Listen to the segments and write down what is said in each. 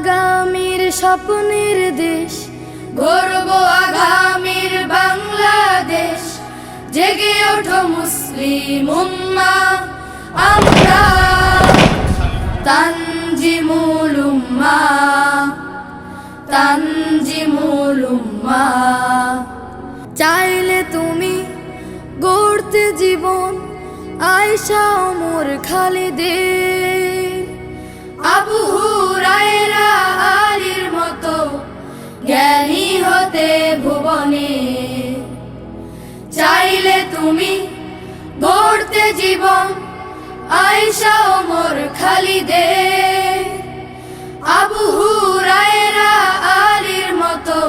আগামীর স্বপ্নের দেশ গড়ব আগামীর বাংলাদেশ। জেগে ওঠো মুসলিম উম্মা, আমরা তানজিমুল উম্মা তানজিমুল উম্মা। চাইলে তুমি গড়তে জীবন আয়সা ওমর খালিদের আবু হুরায়রা আলীর মতো জ্ঞানী হতে ভুবনে। চাইলে তুমি গড়তে জীবন আয়সা ওমর খালিদের আবু হুরায়রা আলীর মতো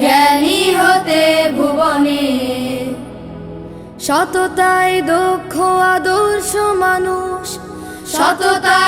জ্ঞানী হতে ভুবনে। সততায় দক্ষ আদর্শ মানুষ, সততায়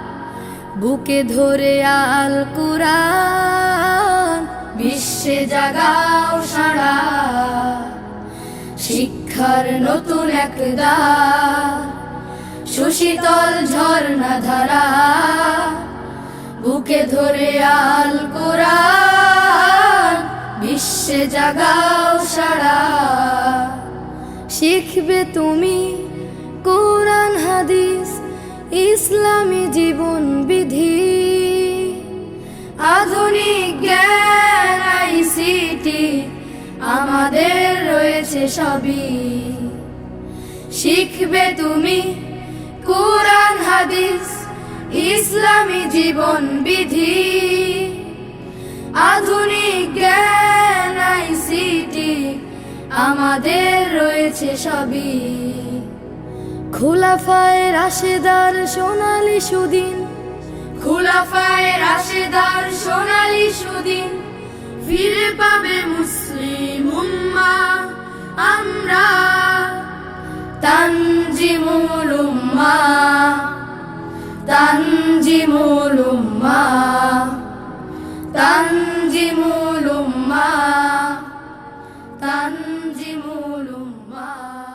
বুকে ধরে আল কুরআন, বিশ্বে জাগাও সারা শিক্ষার নতুন এক সুশীতল ঝর্ণা ধারা। বুকে ধরে আল কোরআন, বিশ্বে জাগাও সারা শিখবে তুমি কোরআন, হাদিস, ইসলামী জীবন আধুনিক জ্ঞান আইসিটি আমাদের রয়েছে সবই। শিখবে তুমি কোরআন, হাদিস, ইসলামী জীবন বিধি। আধুনিক জ্ঞান আইসিটি আমাদের রয়েছে সবই। খোলাফায় রাশেদার সোনালি সুদিন, খোলাফায় রাশেদার দিন ফিরে পাবে মুসলিম উম্মা আমরা তানজিমুল উম্মা তানজিমুল উম্মা তানজিমুল উম্মা تنجم الأمة